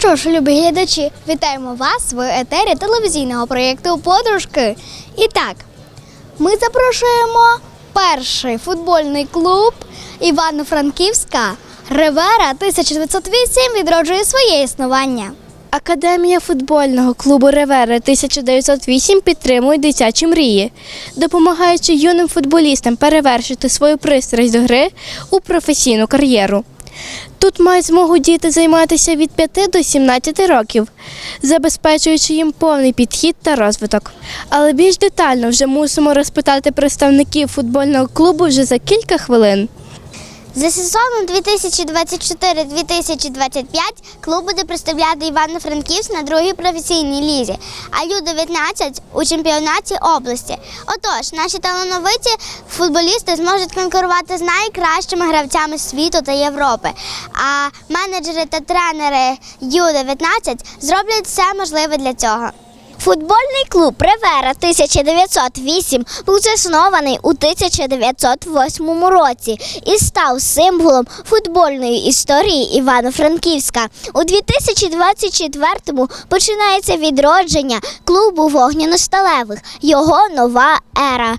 Що ж, любі глядачі, вітаємо вас в етері телевізійного проєкту Подружки. І так, ми запрошуємо перший футбольний клуб Івано-Франківська. Ривера 1908 відроджує своє існування. Академія футбольного клубу Ревера 1908 підтримує дитячі мрії, допомагаючи юним футболістам перевершити свою пристрасть до гри у професійну кар'єру. Тут мають змогу діти займатися від 5 до 17 років, забезпечуючи їм повний підхід та розвиток. Але більш детально вже мусимо розпитати представників футбольного клубу вже за кілька хвилин. За сезоном 2024-2025 клуб буде представляти Івано-Франківськ на другій професійній лізі, а Ю-19 у чемпіонаті області. Отож, наші талановиті футболісти зможуть конкурувати з найкращими гравцями світу та Європи. А менеджери та тренери Ю-19 зроблять все можливе для цього. Футбольний клуб Ревера 1908 був заснований у 1908 році і став символом футбольної історії Івано-Франківська. У 2024-му починається відродження клубу вогняно-сталевих, його нова ера.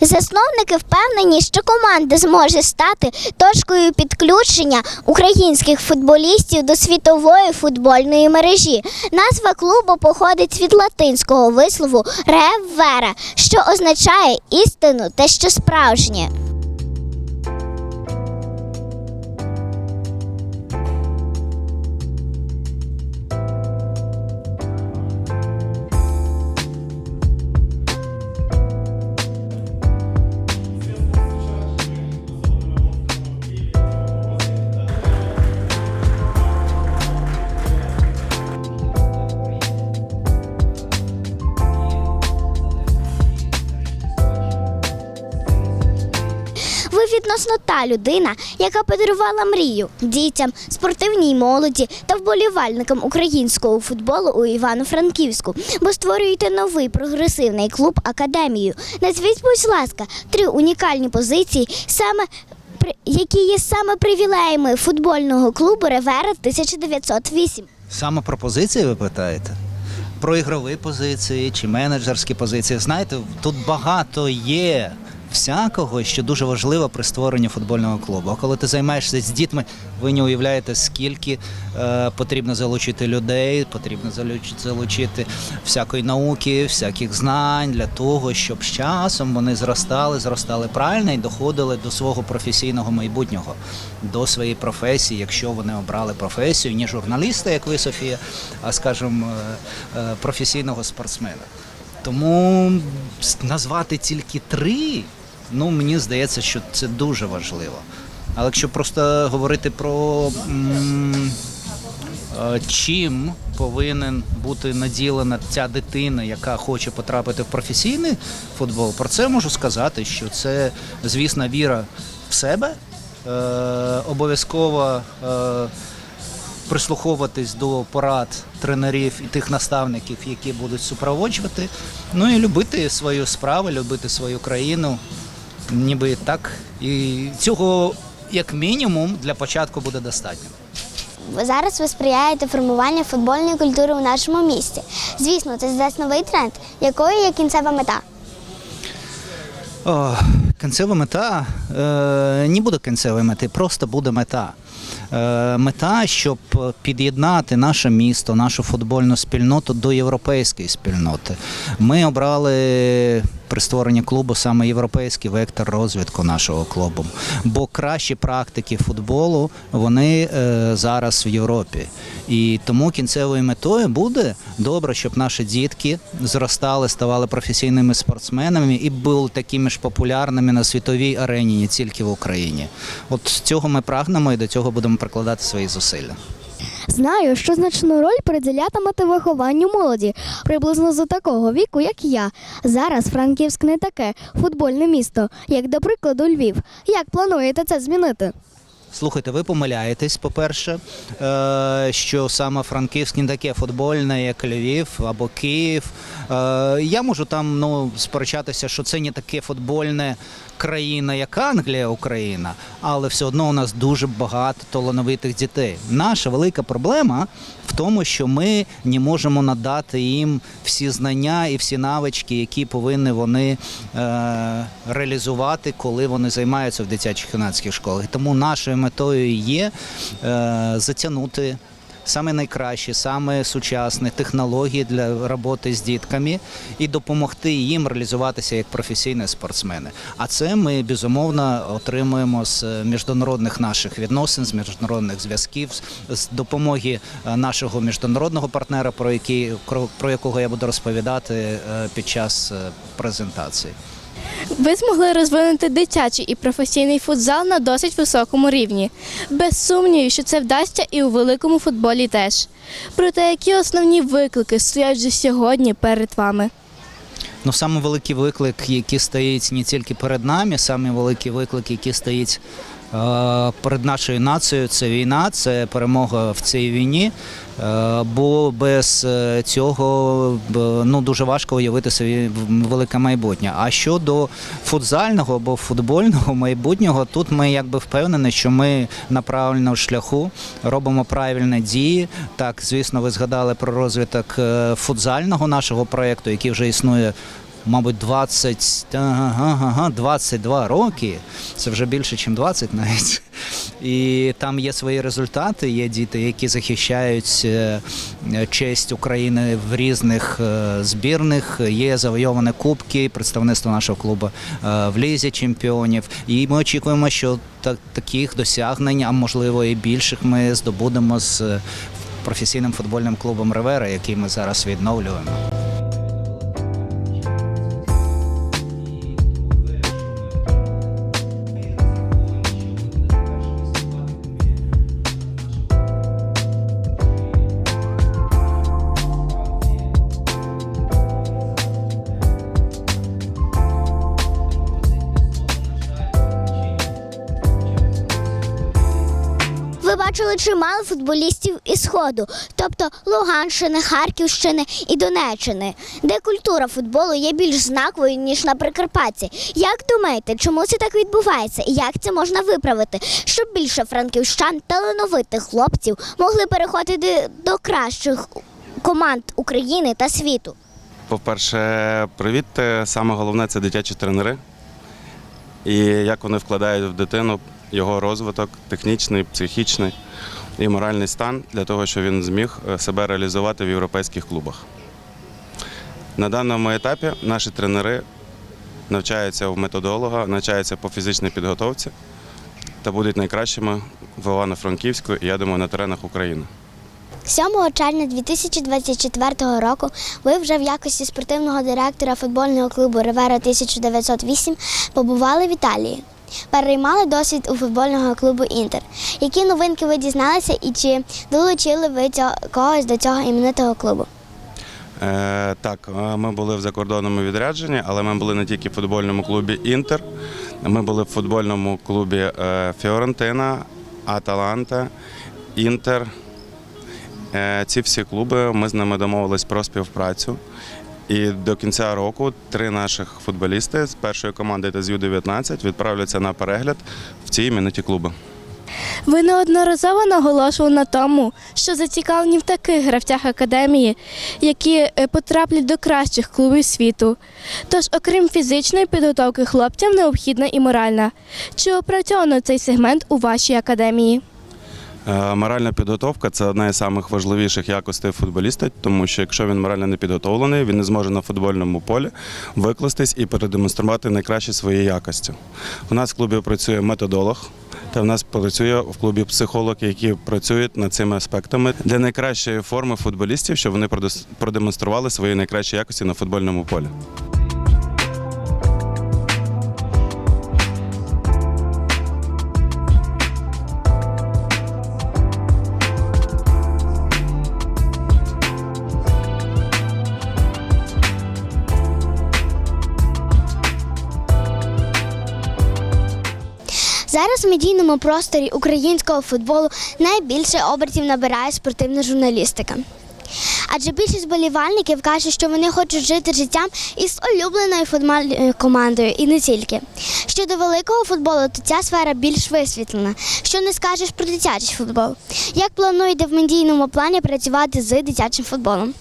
Засновники впевнені, що команда зможе стати точкою підключення українських футболістів до світової футбольної мережі. Назва клубу походить від латинського вислову ревера, що означає істину те, що справжнє. Відносно та людина, яка подарувала мрію дітям, спортивній молоді та вболівальникам українського футболу у Івано-Франківську, бо створюєте новий прогресивний клуб академію. Назвіть, будь ласка, три унікальні позиції, саме які є саме привілеями футбольного клубу Ревера 1908. Саме про позиції ви питаєте? Про ігрові позиції чи менеджерські позиції. Знаєте, тут багато є всякого, що дуже важливо при створенні футбольного клубу. А коли ти займаєшся з дітьми, ви не уявляєте, скільки е, потрібно залучити людей, потрібно залучити, залучити всякої науки, всяких знань для того, щоб з часом вони зростали, зростали правильно і доходили до свого професійного майбутнього, до своєї професії, якщо вони обрали професію, не журналіста, як ви, Софія, а скажімо, е, е, професійного спортсмена. Тому назвати тільки три, ну мені здається, що це дуже важливо. Але якщо просто говорити про м, е, чим повинен бути наділена ця дитина, яка хоче потрапити в професійний футбол, про це можу сказати, що це, звісно, віра в себе, е, обов'язково. Е, прислуховуватись до порад тренерів і тих наставників, які будуть супроводжувати. Ну і любити свою справу, любити свою країну, ніби так. І цього, як мінімум, для початку буде достатньо. Зараз ви сприяєте формуванню футбольної культури у нашому місті. Звісно, це здасть новий тренд, якою є кінцева мета. О, кінцева мета е, не буде кінцевої мети, просто буде мета. Е, мета, щоб під'єднати наше місто, нашу футбольну спільноту до європейської спільноти. Ми обрали при створенні клубу саме європейський вектор розвитку нашого клубу. Бо кращі практики футболу вони е, зараз в Європі. І тому кінцевою метою буде добре, щоб наші дітки зростали, ставали професійними спортсменами і були такими ж популярними на світовій арені, не тільки в Україні. От цього ми прагнемо і до цього будемо прикладати свої зусилля. Знаю, що значну роль приділятимете вихованню молоді, приблизно за такого віку, як я. Зараз Франківськ не таке футбольне місто, як, до прикладу, Львів. Як плануєте це змінити? Слухайте, ви помиляєтесь, по-перше, е, що саме Франківськ не таке футбольне, як Львів або Київ. Е, Я можу там ну, сперечатися, що це не таке футбольне країна, як Англія, Україна, але все одно у нас дуже багато талановитих дітей. Наша велика проблема в тому, що ми не можемо надати їм всі знання і всі навички, які повинні вони е, реалізувати, коли вони займаються в дитячих юнацьких школах. Тому нашою метою є е, затягнути. Саме найкращі, саме сучасні технології для роботи з дітками і допомогти їм реалізуватися як професійні спортсмени. А це ми безумовно отримуємо з міжнародних наших відносин, з міжнародних зв'язків, з- допомоги е, нашого міжнародного партнера, про який про якого я буду розповідати е, під час е, презентації. Ви змогли розвинути дитячий і професійний футзал на досить високому рівні. Без сумнівів, що це вдасться і у великому футболі теж. Проте, які основні виклики стоять вже сьогодні перед вами? Ну, саме великий виклик, який стоїть не тільки перед нами, саме великий виклик, який стоїть перед нашою нацією, це війна, це перемога в цій війні. Е, бо без е, цього ну, дуже важко уявити собі велике майбутнє. А щодо футзального або футбольного майбутнього, тут ми якби впевнені, що ми на правильному шляху робимо правильні дії. Так, звісно, ви згадали про розвиток е, футзального нашого проєкту, який вже існує. Мабуть, 20, ага, ага, 22 роки. Це вже більше, ніж 20 навіть. І там є свої результати. Є діти, які захищають е, честь України в різних е, збірних. Є завойовані кубки, представництво нашого клубу е, в лізі чемпіонів. І ми очікуємо, що та- таких досягнень, а можливо і більших, ми здобудемо з професійним футбольним клубом Ревера, який ми зараз відновлюємо. Ви чимало футболістів із Сходу, тобто Луганщини, Харківщини і Донеччини, де культура футболу є більш знаковою, ніж на Прикарпатті. Як думаєте, чому це так відбувається і як це можна виправити, щоб більше франківщан талановитих хлопців могли переходити до кращих команд України та світу? По-перше, привіт. Саме головне це дитячі тренери. І як вони вкладають в дитину його розвиток, технічний, психічний і моральний стан для того, щоб він зміг е, себе реалізувати в європейських клубах. На даному етапі наші тренери навчаються у методолога, навчаються по фізичній підготовці та будуть найкращими в Івано-Франківську я думаю на теренах України. 7 червня 2024 року ви вже в якості спортивного директора футбольного клубу Ривера 1908 побували в Італії. Переймали досвід у футбольного клубу Інтер. Які новинки ви дізналися і чи долучили ви когось до цього іменитого клубу? Е, так, е, ми були в закордонному відрядженні, але ми були не тільки в футбольному клубі Інтер, ми були в футбольному клубі е, Фіорентина, Аталанта, Інтер. Е, ці всі клуби ми з ними домовились про співпрацю. І до кінця року три наших футболісти з першої команди та з Ю-19 відправляться на перегляд в ці імениті клуби. Ви неодноразово наголошували на тому, що зацікавлені в таких гравцях академії, які е, потраплять до кращих клубів світу. Тож, окрім фізичної підготовки хлопцям, необхідна і моральна. Чи опрацьовано цей сегмент у вашій академії? Е, Моральна підготовка це одна із самих важливіших якостей футболіста, тому що якщо він морально не підготовлений, він не зможе на футбольному полі викластись і продемонструвати найкращі свої якості. У нас в клубі працює методолог. Та в нас працює в клубі психолог, які працюють над цими аспектами для найкращої форми футболістів, щоб вони продемонстрували свої найкращі якості на футбольному полі. Зараз у медійному просторі українського футболу найбільше обертів набирає спортивна журналістика. Адже більшість болівальників кажуть, що вони хочуть жити життям із улюбленою футбольною командою і не тільки. Щодо великого футболу, то ця сфера більш висвітлена. Що не скажеш про дитячий футбол? Як плануєте в медійному плані працювати з дитячим футболом?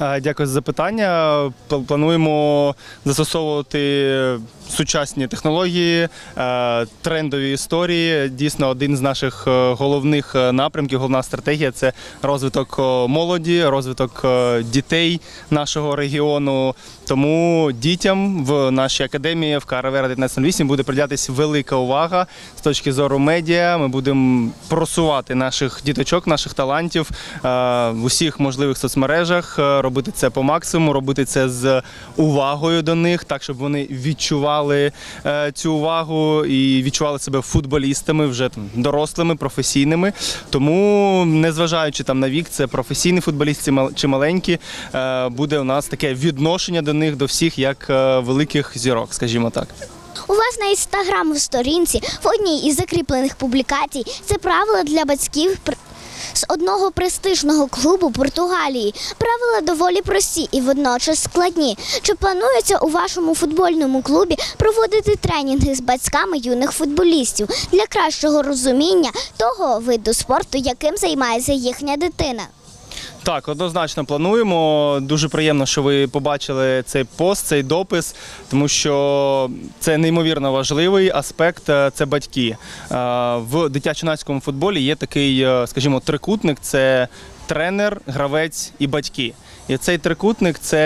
Е, Дякую за запитання. Плануємо застосовувати сучасні технології, е, трендові історії. Дійсно, один з наших е, головних напрямків, головна стратегія це розвиток молоді, розвиток дітей нашого регіону. Тому дітям в нашій академії в КРВ 1908 буде приділятися велика увага з точки зору медіа. Ми будемо просувати наших діточок, наших талантів в усіх можливих соцмережах, е, робити це по максимуму, робити це з увагою до них, так щоб вони відчували е, цю увагу і відчували себе футболістами, вже там дорослими, професійними. Тому, незважаючи там на вік, це професійний футболіст чи мал- чи маленькі, е, буде у нас таке відношення до них, до всіх як великих зірок, скажімо так. У вас на інстаграм сторінці в одній із закріплених публікацій це правила для батьків з одного престижного клубу Португалії. Правила доволі прості і водночас складні. Чи планується у вашому футбольному клубі проводити тренінги з батьками юних футболістів для кращого розуміння того виду спорту, яким займається їхня дитина? Так, однозначно плануємо. Дуже приємно, що ви побачили цей пост, цей допис, тому що це неймовірно важливий аспект. е, Це батьки. Е, В дитячо-нацькому футболі є такий, е, скажімо, трикутник: це тренер, гравець і батьки. І цей трикутник це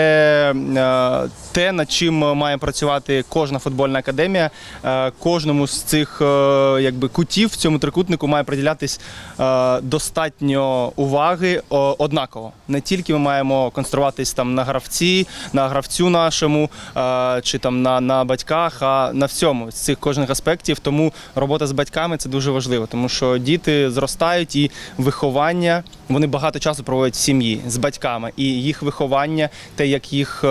е, те, над чим має працювати кожна футбольна академія. Е, Кожному з цих е, якби, кутів в цьому трикутнику має приділятись достатньо уваги однаково. Не тільки ми маємо концентруватись там на гравці, на гравцю нашому чи там на, на батьках, а на всьому з цих кожних аспектів. Тому робота з батьками це дуже важливо, тому що діти зростають і виховання. Вони багато часу проводять в сім'ї з батьками, і їх виховання, те, як їх е,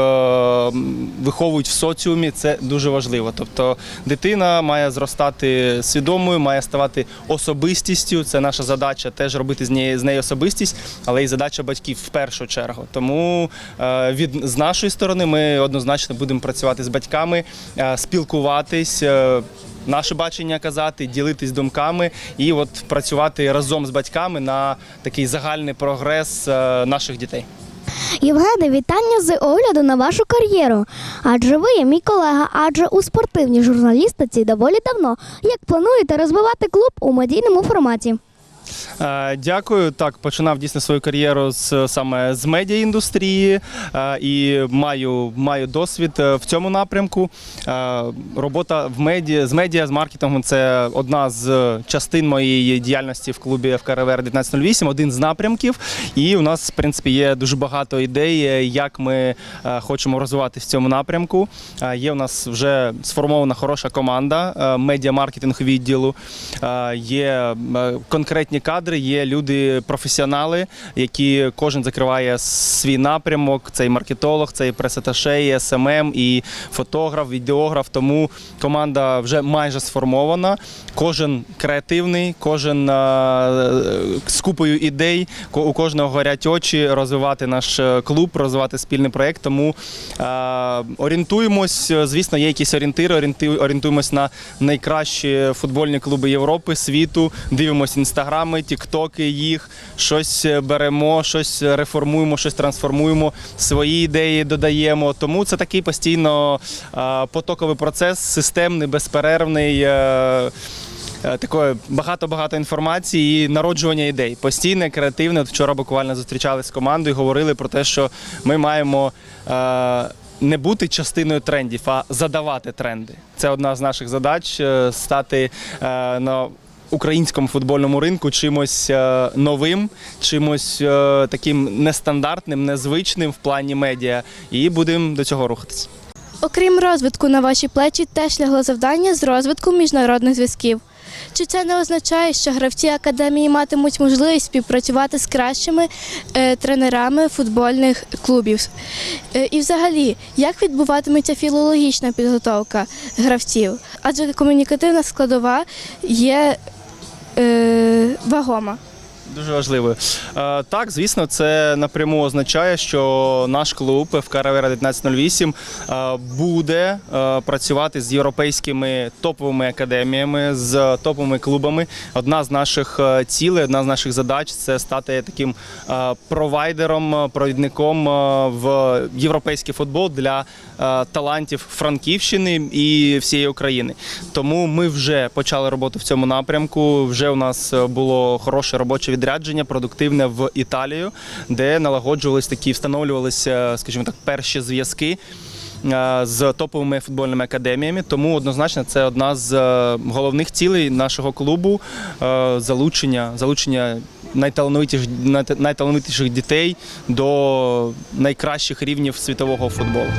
виховують в соціумі, це дуже важливо. Тобто дитина має зростати свідомою, має ставати особистістю. Це наша задача теж робити з неї з неї особистість, але і задача батьків в першу чергу. Тому е, від з нашої сторони ми однозначно будемо працювати з батьками, е, спілкуватись. Наше бачення казати, ділитись думками і от працювати разом з батьками на такий загальний прогрес наших дітей. Євгене, вітання з огляду на вашу кар'єру. Адже ви є мій колега, адже у спортивній журналістиці доволі давно. Як плануєте розвивати клуб у медійному форматі? Е, Дякую. Так, починав дійсно свою кар'єру з саме з медіаіндустрії е, і маю, маю досвід е, в цьому напрямку. Робота в медіа з медіа з маркетингом це одна з частин моєї діяльності в клубі ФКРВР 1908, один з напрямків. І у нас, в принципі, є дуже багато ідей, як ми хочемо розвивати в цьому напрямку. Є у нас вже сформована хороша команда е, медіа-маркетинг відділу. Є конкретні кадри, є люди, професіонали, які кожен закриває свій напрямок. Це і маркетолог, це і пресаташе, і СММ, і фотограф, відеограф. Тому команда вже майже сформована. Кожен креативний, кожен з купою ідей, у кожного горять очі розвивати наш е, клуб, розвивати спільний проєкт. Тому орієнтуємось. Звісно, є якісь орієнтири. орієнту- Орієнтуємось на найкращі футбольні клуби Європи, світу. Дивимось інстаграми, тіктоки їх, щось е, беремо, щось реформуємо, щось трансформуємо, свої ідеї додаємо. Тому це такий постійно е, потоковий процес, системний, безперервний. е, е, Такої багато-багато інформації і народжування ідей. Постійне, креативне. От вчора буквально зустрічалися з командою, говорили про те, що ми маємо е, не бути частиною трендів, а задавати тренди. Це одна з наших задач е, стати е, на українському футбольному ринку чимось е, новим, чимось е, таким нестандартним, незвичним в плані медіа. І будемо до цього рухатись. Окрім розвитку на ваші плечі, теж лягло завдання з розвитку міжнародних зв'язків. Чи це не означає, що гравці академії матимуть можливість співпрацювати з кращими е, тренерами футбольних клубів? Е, і взагалі, як відбуватиметься філологічна підготовка гравців? Адже комунікативна складова є е, вагома. Дуже важливо. Е, так, звісно, це напряму означає, що наш клуб ФК Равера 1908 е, буде е, працювати з європейськими топовими академіями, з топовими клубами. Одна з наших е, цілей, одна з наших задач це стати таким провайдером, провідником в європейський футбол для талантів Франківщини і всієї України. Тому ми вже почали роботу в цьому напрямку. Вже у нас було хороше робоче відрядження, продуктивне в Італію, де налагоджувалися такі, встановлювалися, скажімо так, перші зв'язки. е, З топовими футбольними академіями, тому однозначно це одна з е, головних цілей нашого клубу е, залучення, залучення найталановитіших, найта- найталановитіших дітей до найкращих рівнів світового футболу.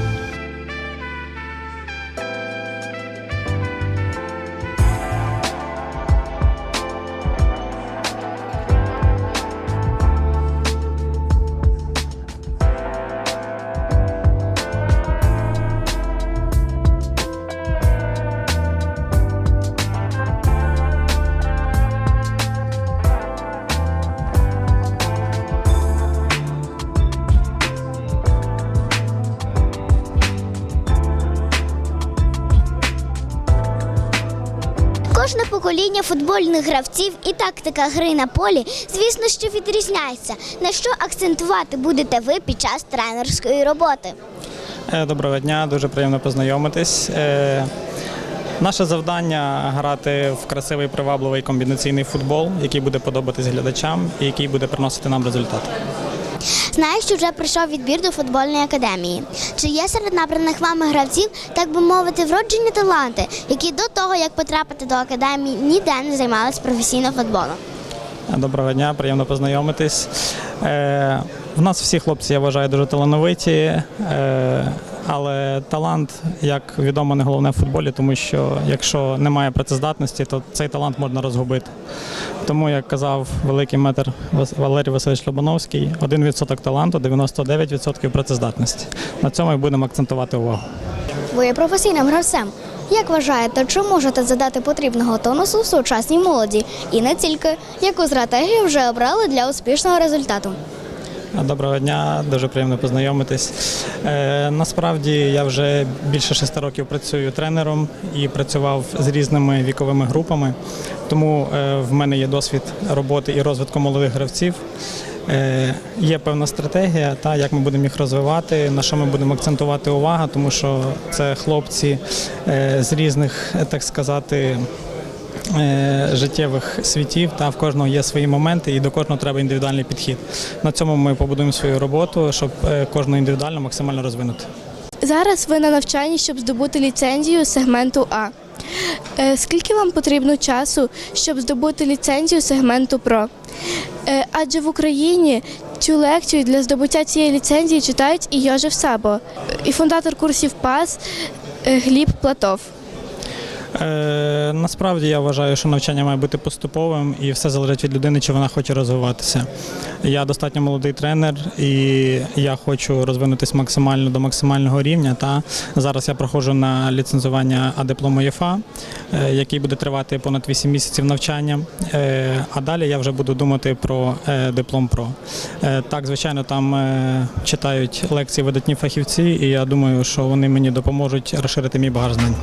Покоління футбольних гравців і тактика гри на полі, звісно, що відрізняється. На що акцентувати будете ви під час тренерської роботи? Е, Доброго дня, дуже приємно познайомитись. Е, Наше завдання грати в красивий привабливий комбінаційний футбол, який буде подобатись глядачам і який буде приносити нам результат. Знаю, що вже прийшов відбір до футбольної академії. Чи є серед набраних вами гравців, так би мовити, вроджені таланти, які до того, як потрапити до академії, ніде не займалися професійно футболом? Доброго дня, приємно познайомитись. Е, В нас всі хлопці, я вважаю, дуже талановиті, е, але талант, як відомо, не головне в футболі, тому що якщо немає працездатності, то цей талант можна розгубити. Тому, як казав великий метр Валерій Васильович Лобановський, 1% таланту, 99% працездатності. На цьому і будемо акцентувати увагу. Ви є професійним гравцем. Як вважаєте, чи можете задати потрібного тонусу в сучасній молоді? І не тільки, яку стратегію вже обрали для успішного результату? Доброго дня, дуже приємно познайомитись. Е, насправді я вже більше шести років працюю тренером і працював з різними віковими групами, тому е, в мене є досвід роботи і розвитку молодих гравців. Е, є певна стратегія, та як ми будемо їх розвивати, на що ми будемо акцентувати увагу, тому що це хлопці е, з різних, так сказати, життєвих світів. Та в кожного є свої моменти, і до кожного треба індивідуальний підхід. На цьому ми побудуємо свою роботу, щоб е, кожного індивідуально максимально розвинути. Зараз ви на навчанні, щоб здобути ліцензію сегменту А. Е, Скільки вам потрібно часу, щоб здобути ліцензію сегменту ПРО? Е, Адже в Україні цю лекцію для здобуття цієї ліцензії читають і Йожев Сабо, і фундатор курсів ПАС е, Гліб Платов. Е, насправді я вважаю, що навчання має бути поступовим і все залежить від людини, чи вона хоче розвиватися. Я достатньо молодий тренер і я хочу розвинутися максимально до максимального рівня. Та зараз я проходжу на ліцензування А диплому ЄФА, е, який буде тривати понад 8 місяців навчання. Е, а далі я вже буду думати про е, диплом ПРО. Е, так, звичайно, там е, читають лекції видатні фахівці, і я думаю, що вони мені допоможуть розширити мій багаж знань.